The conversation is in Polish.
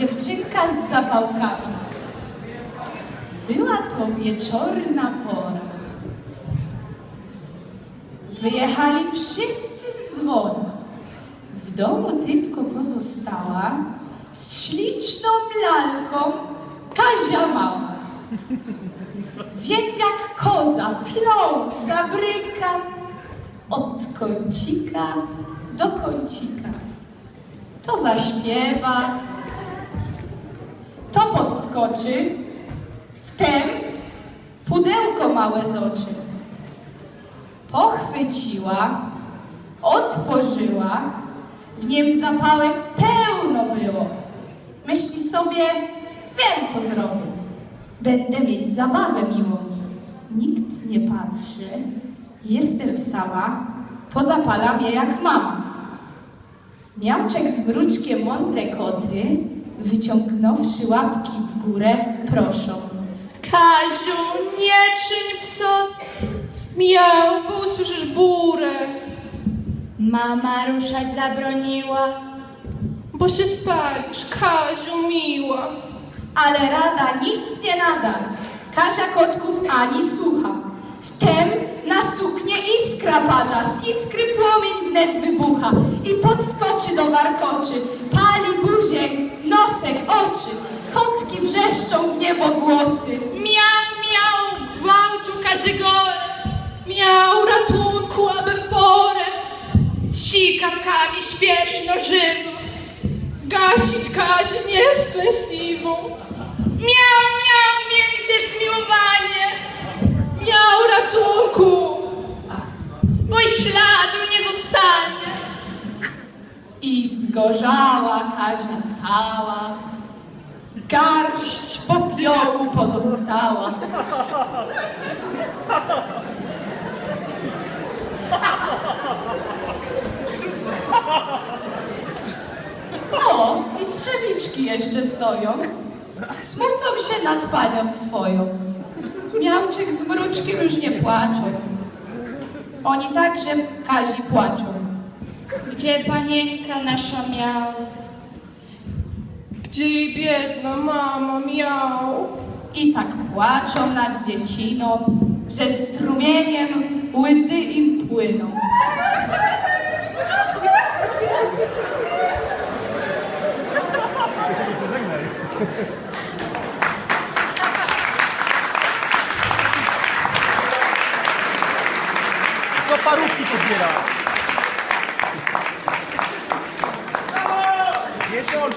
dziewczynka z zapałkami. Była to wieczorna pora. Wyjechali wszyscy z dwora. W domu tylko pozostała z śliczną lalką Kazia Mała. Więc jak koza plął zabryka od kącika do kącika. To zaśpiewa, to podskoczy, wtem pudełko małe z oczy. Pochwyciła, otworzyła, w nim zapałek pełno było. Myśli sobie, wiem co zrobię. Będę mieć zabawę miłą. Nikt nie patrzy, jestem sama, pozapalam je jak mama. Miałczek z mruczkiem mądre koty, wyciągnąwszy łapki w górę, proszą. Kaziu, nie czyń psot. Miał, bo usłyszysz burę. Mama ruszać zabroniła. Bo się spalisz, Kaziu, miła. Ale rada nic nie nada. Kasia kotków ani słucha. Wtem na suknię iskra pada, z iskry płomień wnet wybucha i podskoczy do warkoczy. Pali. Kotki wrzeszczą w niebo głosy. Miał, miał, gwałtu Kazigorę. Miał ratunku, aby w porę. Z sikawkami śpieszno żywo. Gasić Kazię nieszczęśliwą. Miał, miał, mięcie zmiłowanie. Miał ratunku, bo i śladu nie zostanie. I zgorzała Kazia cała. Garść popiołu pozostała. O, i trzewiczki jeszcze stoją. Smucą się nad panią swoją. Miałczyk z mruczkiem już nie płaczą. Oni także Kazi płaczą. Gdzie panienka nasza miał? Gdzie jej biedna mama miał? I tak płaczą nad dzieciną, że strumieniem łzy im płyną. Co parówki pozbiera? Miesiąc!